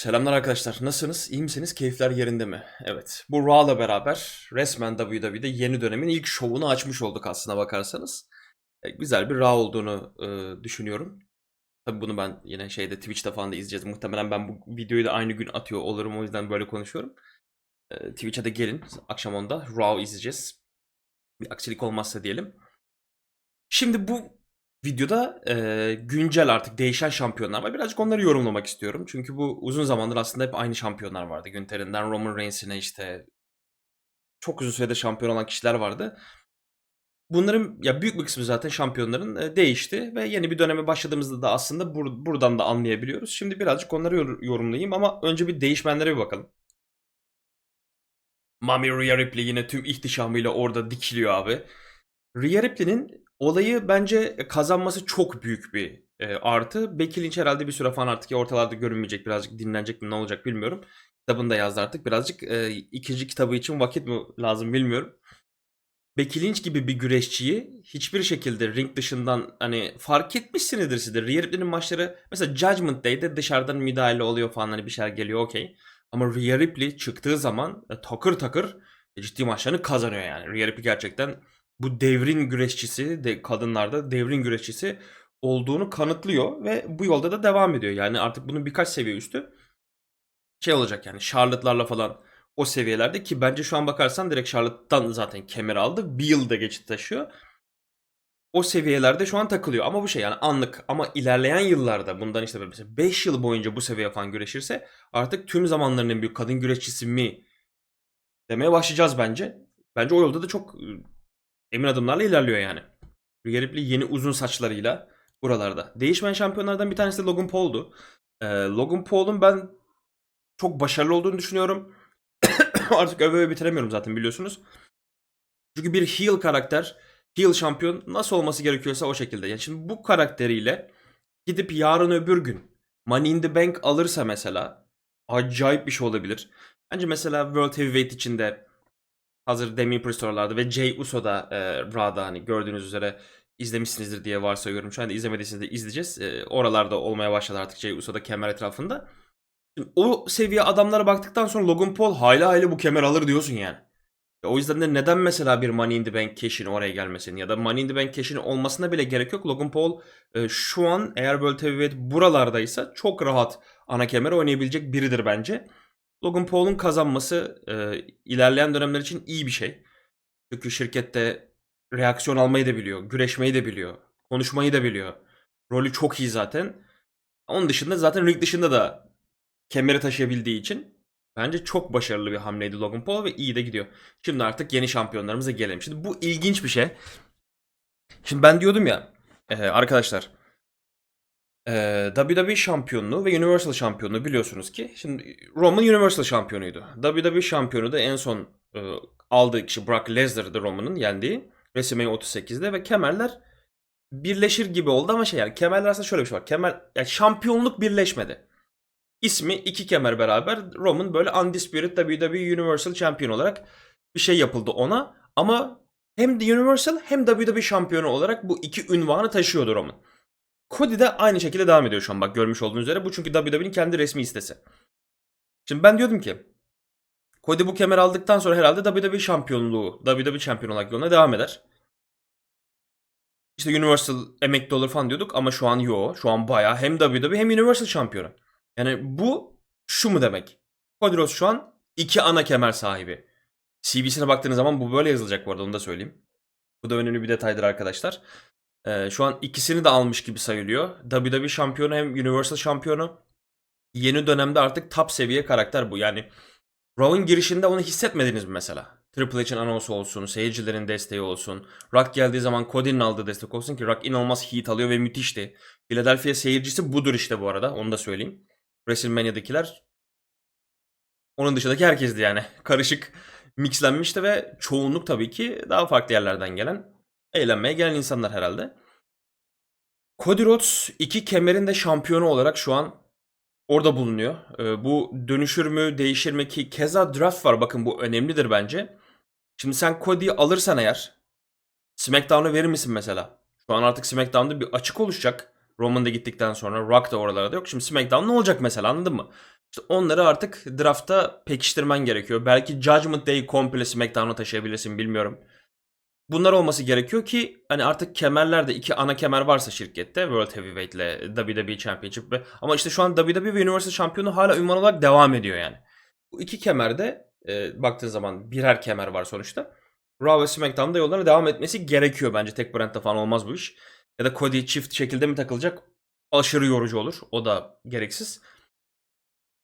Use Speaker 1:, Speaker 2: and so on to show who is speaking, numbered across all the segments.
Speaker 1: Selamlar arkadaşlar. Nasılsınız? İyi misiniz? Keyifler yerinde mi? Evet. Bu Raw'la beraber resmen WWE'de yeni dönemin ilk şovunu açmış olduk aslına bakarsanız. E, güzel bir Raw olduğunu e, düşünüyorum. Tabii bunu ben yine şeyde Twitch'te falan da izleyeceğiz. Muhtemelen ben bu videoyu da aynı gün atıyor olurum. O yüzden böyle konuşuyorum. E, Twitch'e de gelin. Akşam onda Raw izleyeceğiz. Bir aksilik olmazsa diyelim. Şimdi bu videoda e, güncel artık değişen şampiyonlar var. Birazcık onları yorumlamak istiyorum. Çünkü bu uzun zamandır aslında hep aynı şampiyonlar vardı. Günter'inden Roman Reigns'ine işte çok uzun süredir şampiyon olan kişiler vardı. Bunların ya büyük bir kısmı zaten şampiyonların e, değişti ve yeni bir döneme başladığımızda da aslında bur- buradan da anlayabiliyoruz. Şimdi birazcık onları yor- yorumlayayım ama önce bir değişmenlere bir bakalım. Mami Rhea Ripley yine tüm ihtişamıyla orada dikiliyor abi. Rhea Ripley'nin olayı bence kazanması çok büyük bir e, artı. Becky Lynch herhalde bir süre falan artık ya ortalarda görünmeyecek birazcık dinlenecek mi ne olacak bilmiyorum. Kitabını da yazdı artık birazcık e, ikinci kitabı için vakit mi lazım bilmiyorum. Becky Lynch gibi bir güreşçiyi hiçbir şekilde ring dışından hani fark etmişsinizdir siz de. Rhea Ripley'nin maçları mesela Judgment Day'de dışarıdan müdahale oluyor falan hani bir şeyler geliyor okey. Ama Rhea Ripley çıktığı zaman e, takır takır e, ciddi maçlarını kazanıyor yani. Rhea Ripley gerçekten bu devrin güreşçisi de kadınlarda devrin güreşçisi olduğunu kanıtlıyor ve bu yolda da devam ediyor. Yani artık bunun birkaç seviye üstü şey olacak yani Charlotte'larla falan o seviyelerde ki bence şu an bakarsan direkt Charlotte'dan zaten kemer aldı. Bir yılda geçit taşıyor. O seviyelerde şu an takılıyor ama bu şey yani anlık ama ilerleyen yıllarda bundan işte mesela 5 yıl boyunca bu seviyeye falan güreşirse artık tüm zamanların en büyük kadın güreşçisi mi demeye başlayacağız bence. Bence o yolda da çok emin adımlarla ilerliyor yani. Rhea Ripley yeni uzun saçlarıyla buralarda. Değişmeyen şampiyonlardan bir tanesi de Logan Paul'du. Ee, Logan Paul'un ben çok başarılı olduğunu düşünüyorum. Artık öve öve bitiremiyorum zaten biliyorsunuz. Çünkü bir heel karakter, heel şampiyon nasıl olması gerekiyorsa o şekilde. Yani şimdi bu karakteriyle gidip yarın öbür gün Money in the Bank alırsa mesela acayip bir şey olabilir. Bence mesela World Heavyweight içinde hazır Demi Priest oralarda ve Jey Uso da e, Raw'da hani gördüğünüz üzere izlemişsinizdir diye varsayıyorum. Şu anda izlemediyseniz de izleyeceğiz. E, oralarda olmaya başladı artık Jey Uso da kemer etrafında. Şimdi o seviye adamlara baktıktan sonra Logan Paul hayli hayli bu kemer alır diyorsun yani. E, o yüzden de neden mesela bir Money in the Bank cash'in oraya gelmesin ya da Money in the Bank cash'in olmasına bile gerek yok. Logan Paul e, şu an eğer World Heavyweight buralardaysa çok rahat ana kemer oynayabilecek biridir bence. Logan Paul'un kazanması e, ilerleyen dönemler için iyi bir şey. Çünkü şirkette reaksiyon almayı da biliyor, güreşmeyi de biliyor, konuşmayı da biliyor. Rolü çok iyi zaten. Onun dışında zaten ring dışında da kemeri taşıyabildiği için bence çok başarılı bir hamleydi Logan Paul ve iyi de gidiyor. Şimdi artık yeni şampiyonlarımıza gelelim. Şimdi bu ilginç bir şey. Şimdi ben diyordum ya e, arkadaşlar ee, WWE şampiyonluğu ve Universal şampiyonluğu biliyorsunuz ki şimdi Roman Universal şampiyonuydu. WWE şampiyonu da en son e, aldığı kişi Brock Lesnar'dı Roman'ın yendiği WrestleMania 38'de ve kemerler birleşir gibi oldu ama şey yani kemerler aslında şöyle bir şey var. Kemer yani şampiyonluk birleşmedi. İsmi iki kemer beraber Roman böyle Undisputed WWE Universal Champion olarak bir şey yapıldı ona ama hem de Universal hem WWE şampiyonu olarak bu iki ünvanı taşıyordu Roman. Cody de aynı şekilde devam ediyor şu an bak görmüş olduğunuz üzere. Bu çünkü WWE'nin kendi resmi sitesi. Şimdi ben diyordum ki Cody bu kemer aldıktan sonra herhalde WWE şampiyonluğu, WWE şampiyon olarak yoluna devam eder. İşte Universal emekli olur falan diyorduk ama şu an yo. Şu an bayağı hem WWE hem Universal şampiyonu. Yani bu şu mu demek? Cody Rhodes şu an iki ana kemer sahibi. CBC'ne baktığınız zaman bu böyle yazılacak bu arada onu da söyleyeyim. Bu da önemli bir detaydır arkadaşlar. Ee, şu an ikisini de almış gibi sayılıyor. WWE şampiyonu hem Universal şampiyonu. Yeni dönemde artık top seviye karakter bu. Yani Raw'ın girişinde onu hissetmediniz mi mesela? Triple H'in anonsu olsun, seyircilerin desteği olsun. Rock geldiği zaman Cody'nin aldığı destek olsun ki Rock inanılmaz heat alıyor ve müthişti. Philadelphia seyircisi budur işte bu arada. Onu da söyleyeyim. WrestleMania'dakiler onun dışındaki herkesti yani. Karışık mixlenmişti ve çoğunluk tabii ki daha farklı yerlerden gelen eğlenmeye gelen insanlar herhalde. Cody Rhodes iki kemerin de şampiyonu olarak şu an orada bulunuyor. Ee, bu dönüşür mü değişir mi ki keza draft var bakın bu önemlidir bence. Şimdi sen Cody'yi alırsan eğer SmackDown'a verir misin mesela? Şu an artık SmackDown'da bir açık oluşacak. Roman gittikten sonra Rock da oralarda yok. Şimdi SmackDown ne olacak mesela anladın mı? İşte onları artık draftta pekiştirmen gerekiyor. Belki Judgment Day komple SmackDown'a taşıyabilirsin bilmiyorum. Bunlar olması gerekiyor ki hani artık kemerlerde iki ana kemer varsa şirkette World Heavyweight ile WWE Championship ve ama işte şu an WWE ve Universal şampiyonu hala ünvan olarak devam ediyor yani. Bu iki kemerde e, baktığın zaman birer kemer var sonuçta. Raw ve SmackDown'da yollarına devam etmesi gerekiyor bence. Tek brandde falan olmaz bu iş. Ya da Cody çift şekilde mi takılacak? Aşırı yorucu olur. O da gereksiz.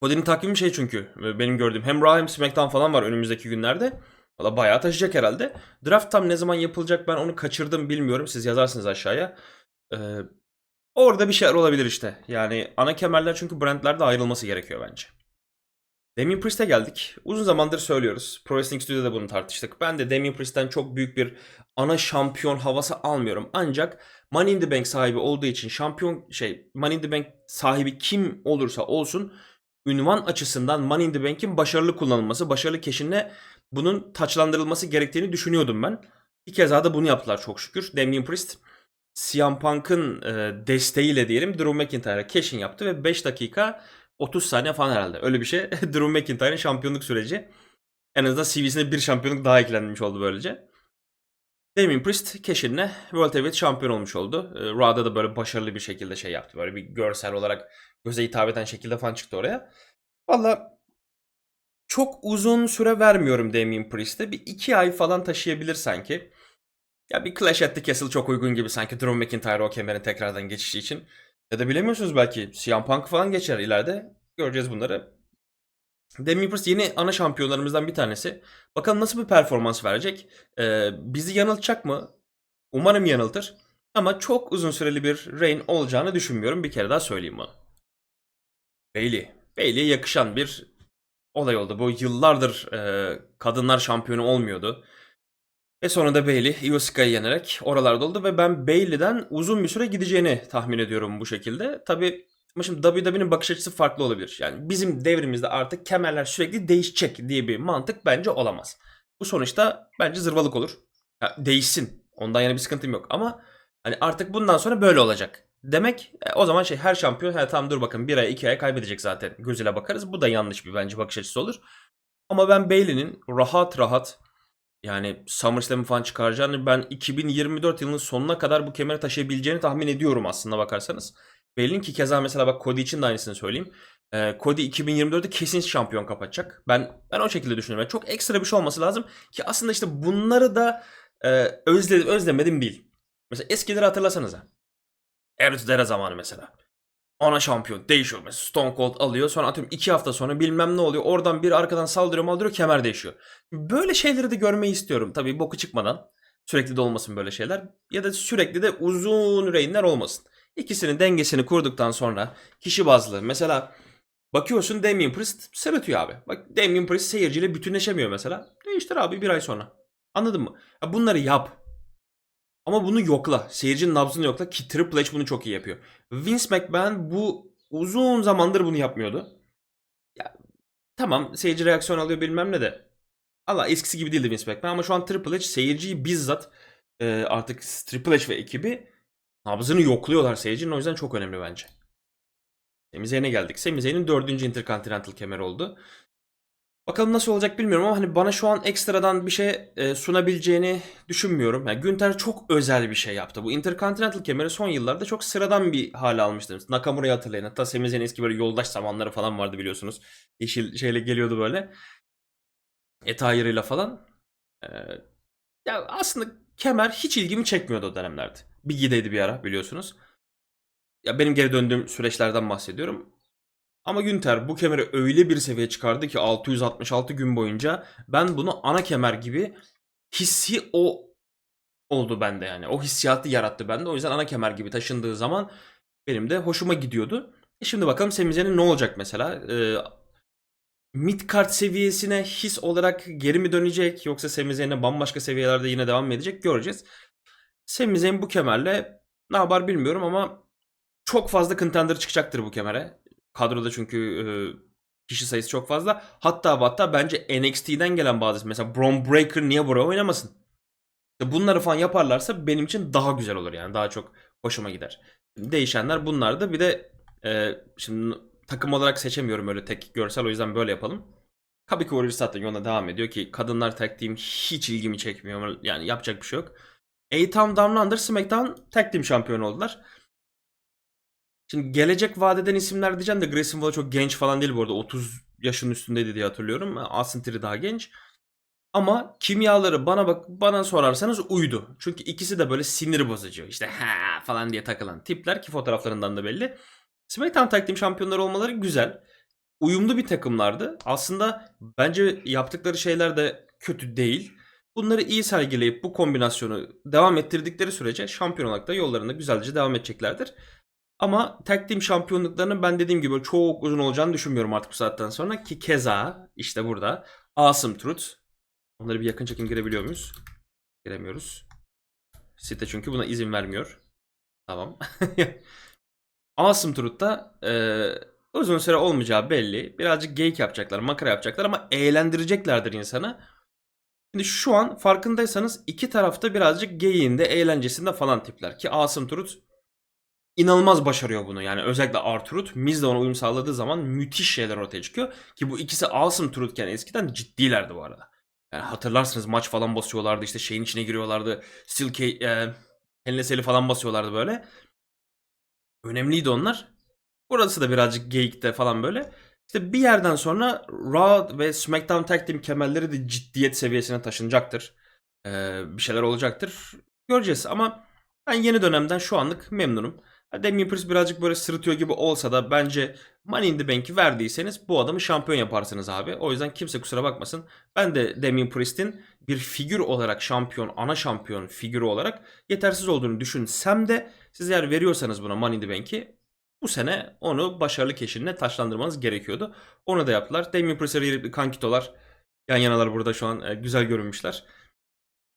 Speaker 1: Cody'nin takvimi şey çünkü e, benim gördüğüm hem Raw hem SmackDown falan var önümüzdeki günlerde. Valla bayağı taşıyacak herhalde. Draft tam ne zaman yapılacak ben onu kaçırdım bilmiyorum. Siz yazarsınız aşağıya. Ee, orada bir şeyler olabilir işte. Yani ana kemerler çünkü brandlerde ayrılması gerekiyor bence. Damien Priest'e geldik. Uzun zamandır söylüyoruz. Pro Wrestling Studio'da bunu tartıştık. Ben de Damien Priest'ten çok büyük bir ana şampiyon havası almıyorum. Ancak Money in the Bank sahibi olduğu için şampiyon şey Money in the Bank sahibi kim olursa olsun ünvan açısından Money in the Bank'in başarılı kullanılması, başarılı keşinle bunun taçlandırılması gerektiğini düşünüyordum ben. Bir kez daha da bunu yaptılar çok şükür. Damien Priest CM Punk'ın e, desteğiyle diyelim Drew McIntyre'a keşin yaptı ve 5 dakika 30 saniye falan herhalde. Öyle bir şey. Drew McIntyre'ın şampiyonluk süreci. En azından CV'sine bir şampiyonluk daha eklenmiş oldu böylece. Damien Priest keşinle World Heavyweight şampiyon olmuş oldu. E, Raw'da da böyle başarılı bir şekilde şey yaptı. Böyle bir görsel olarak göze hitap eden şekilde falan çıktı oraya. Valla çok uzun süre vermiyorum Damien Priest'e. Bir iki ay falan taşıyabilir sanki. Ya bir Clash at the Castle çok uygun gibi sanki Drew McIntyre o kemerin tekrardan geçişi için. Ya da bilemiyorsunuz belki CM Punk falan geçer ileride. Göreceğiz bunları. Damien Priest yeni ana şampiyonlarımızdan bir tanesi. Bakalım nasıl bir performans verecek. Ee, bizi yanıltacak mı? Umarım yanıltır. Ama çok uzun süreli bir reign olacağını düşünmüyorum. Bir kere daha söyleyeyim bunu. Bailey. Bailey'e yakışan bir olay oldu. Bu yıllardır e, kadınlar şampiyonu olmuyordu. Ve sonunda Bailey Io Sky'ı yenerek oralarda oldu ve ben Bailey'den uzun bir süre gideceğini tahmin ediyorum bu şekilde. Tabi ama şimdi WWE'nin bakış açısı farklı olabilir. Yani bizim devrimizde artık kemerler sürekli değişecek diye bir mantık bence olamaz. Bu sonuçta bence zırvalık olur. Ya, değişsin. Ondan yana bir sıkıntım yok ama hani artık bundan sonra böyle olacak. Demek e, o zaman şey her şampiyon he, tamam dur bakın bir ay iki ay kaybedecek zaten gözüyle bakarız. Bu da yanlış bir bence bakış açısı olur. Ama ben Bailey'nin rahat rahat yani SummerSlam'ı falan çıkaracağını ben 2024 yılının sonuna kadar bu kemeri taşıyabileceğini tahmin ediyorum aslında bakarsanız. Bailey'nin ki keza mesela bak Cody için de aynısını söyleyeyim. Ee, Cody 2024'te kesin şampiyon kapatacak. Ben ben o şekilde düşünüyorum. Yani çok ekstra bir şey olması lazım ki aslında işte bunları da e, özledim, özlemedim değil. Mesela eskileri hatırlasanıza. Eritrea zamanı mesela. Ana şampiyon değişiyor mesela Stone Cold alıyor sonra atıyorum 2 hafta sonra bilmem ne oluyor oradan bir arkadan saldırıyor maldırıyor kemer değişiyor. Böyle şeyleri de görmeyi istiyorum tabii boku çıkmadan sürekli de olmasın böyle şeyler ya da sürekli de uzun reynler olmasın. İkisinin dengesini kurduktan sonra kişi bazlı mesela bakıyorsun Damien Priest sırıtıyor abi. Bak Damien Priest seyirciyle bütünleşemiyor mesela. Değiştir abi bir ay sonra. Anladın mı? Bunları yap. Ama bunu yokla. Seyircinin nabzını yokla ki Triple H bunu çok iyi yapıyor. Vince McMahon bu uzun zamandır bunu yapmıyordu. Ya, tamam seyirci reaksiyon alıyor bilmem ne de. Allah eskisi gibi değildi Vince McMahon ama şu an Triple H seyirciyi bizzat e, artık Triple H ve ekibi nabzını yokluyorlar seyircinin o yüzden çok önemli bence. Sami Zayn'e geldik. Sami dördüncü Intercontinental kemeri oldu. Bakalım nasıl olacak bilmiyorum ama hani bana şu an ekstradan bir şey e, sunabileceğini düşünmüyorum. Yani Günter çok özel bir şey yaptı. Bu Intercontinental kemeri son yıllarda çok sıradan bir hale almıştı. Nakamura'yı hatırlayın. Hatta Sami Zayn'in eski böyle yoldaş zamanları falan vardı biliyorsunuz. Yeşil şeyle geliyordu böyle. Etayırıyla falan. Ee, ya aslında kemer hiç ilgimi çekmiyordu o dönemlerde. Bir gideydi bir ara biliyorsunuz. Ya benim geri döndüğüm süreçlerden bahsediyorum. Ama Günter bu kemeri öyle bir seviyeye çıkardı ki 666 gün boyunca ben bunu ana kemer gibi hissi o oldu bende yani. O hissiyatı yarattı bende. O yüzden ana kemer gibi taşındığı zaman benim de hoşuma gidiyordu. E şimdi bakalım Semizen'in ne olacak mesela? Ee, mid card seviyesine his olarak geri mi dönecek yoksa Semizen'e bambaşka seviyelerde yine devam mı edecek göreceğiz. Semizen bu kemerle ne yapar bilmiyorum ama çok fazla contender çıkacaktır bu kemere. Kadroda çünkü e, kişi sayısı çok fazla. Hatta hatta bence NXT'den gelen bazı mesela Braun Breaker niye buraya oynamasın? İşte bunları falan yaparlarsa benim için daha güzel olur yani. Daha çok hoşuma gider. Değişenler bunlar da bir de e, şimdi takım olarak seçemiyorum öyle tek görsel o yüzden böyle yapalım. Kabuki Warriors zaten yoluna devam ediyor ki kadınlar tag team hiç ilgimi çekmiyor. Yani yapacak bir şey yok. A-Town Down Under SmackDown tag team şampiyonu oldular. Şimdi gelecek vadeden isimler diyeceğim de Grayson Waller çok genç falan değil bu arada. 30 yaşın üstündeydi diye hatırlıyorum. Austin Theory daha genç. Ama kimyaları bana bak bana sorarsanız uydu. Çünkü ikisi de böyle sinir bozucu. İşte ha falan diye takılan tipler ki fotoğraflarından da belli. SmackDown Tag Team şampiyonları olmaları güzel. Uyumlu bir takımlardı. Aslında bence yaptıkları şeyler de kötü değil. Bunları iyi sergileyip bu kombinasyonu devam ettirdikleri sürece şampiyon olarak da yollarında güzelce devam edeceklerdir. Ama tag team şampiyonluklarının ben dediğim gibi çok uzun olacağını düşünmüyorum artık bu saatten sonra. Ki keza işte burada Awesome Truth. Onları bir yakın çekim girebiliyor muyuz? Giremiyoruz. Site çünkü buna izin vermiyor. Tamam. awesome Truth'ta e, uzun süre olmayacağı belli. Birazcık geyik yapacaklar, makara yapacaklar ama eğlendireceklerdir insanı. Şimdi şu an farkındaysanız iki tarafta birazcık geyiğinde, eğlencesinde falan tipler. Ki Awesome Truth inanılmaz başarıyor bunu. Yani özellikle Arturut Miz de ona uyum sağladığı zaman müthiş şeyler ortaya çıkıyor. Ki bu ikisi Awesome Truth'ken eskiden ciddilerdi bu arada. Yani hatırlarsınız maç falan basıyorlardı işte şeyin içine giriyorlardı. K e, falan basıyorlardı böyle. Önemliydi onlar. Burası da birazcık geyikte falan böyle. İşte bir yerden sonra Raw ve SmackDown Tag Team kemerleri de ciddiyet seviyesine taşınacaktır. Ee, bir şeyler olacaktır. Göreceğiz ama ben yeni dönemden şu anlık memnunum. Damien Priest birazcık böyle sırıtıyor gibi olsa da bence Money in the Bank'i verdiyseniz bu adamı şampiyon yaparsınız abi. O yüzden kimse kusura bakmasın. Ben de Damien Priest'in bir figür olarak şampiyon, ana şampiyon figürü olarak yetersiz olduğunu düşünsem de siz eğer veriyorsanız buna Money in the Bank'i bu sene onu başarılı keşinle taşlandırmanız gerekiyordu. Onu da yaptılar. Damien Priest'e Rhea kankitolar yan yanalar burada şu an e, güzel görünmüşler.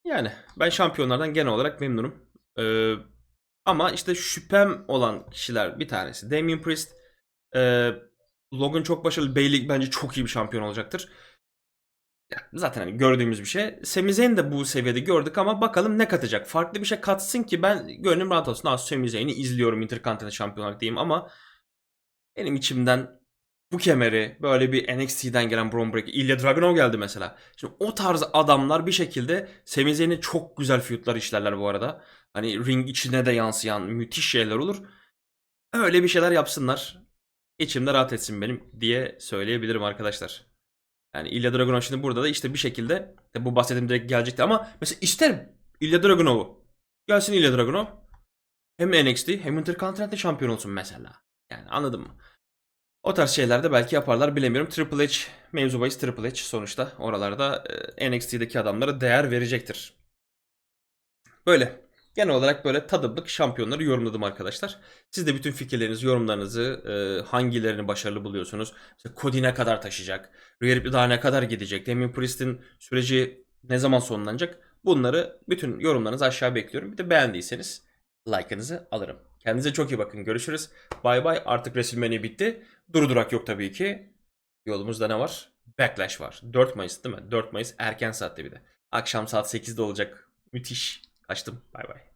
Speaker 1: Yani ben şampiyonlardan genel olarak memnunum. Ee, ama işte şüphem olan kişiler bir tanesi. Damien Priest. E, Logan çok başarılı. Bayley bence çok iyi bir şampiyon olacaktır. Zaten hani gördüğümüz bir şey. Sami Zayn de bu seviyede gördük ama bakalım ne katacak. Farklı bir şey katsın ki ben gönlüm rahat olsun. Sami Zayn'i izliyorum Intercontinental şampiyon olarak diyeyim ama benim içimden bu kemeri böyle bir NXT'den gelen Braun Breaker, Ilya Dragunov geldi mesela. Şimdi o tarz adamlar bir şekilde Sami Zayn'e çok güzel feudlar işlerler bu arada. Hani ring içine de yansıyan müthiş şeyler olur. Öyle bir şeyler yapsınlar. İçimde rahat etsin benim diye söyleyebilirim arkadaşlar. Yani İlya Dragunov şimdi burada da işte bir şekilde bu bahsettiğim direkt gelecekti ama mesela isterim İlya Dragunov'u. Gelsin İlya Dragunov. Hem NXT hem Intercontinental şampiyon olsun mesela. Yani anladın mı? O tarz şeyler de belki yaparlar bilemiyorum. Triple H, mevzu bahis Triple H sonuçta oralarda e, NXT'deki adamlara değer verecektir. Böyle. Genel olarak böyle tadımlık şampiyonları yorumladım arkadaşlar. Siz de bütün fikirlerinizi, yorumlarınızı e, hangilerini başarılı buluyorsunuz? Mesela Cody ne kadar taşıyacak? Ripley daha ne kadar gidecek? Damien Priest'in süreci ne zaman sonlanacak? Bunları bütün yorumlarınızı aşağı bekliyorum. Bir de beğendiyseniz like'ınızı alırım. Kendinize çok iyi bakın. Görüşürüz. Bay bay. Artık WrestleMania bitti. Durdurak yok tabii ki. Yolumuzda ne var? Backlash var. 4 Mayıs değil mi? 4 Mayıs erken saatte bir de. Akşam saat 8'de olacak. Müthiş. Açtım. Bay bay.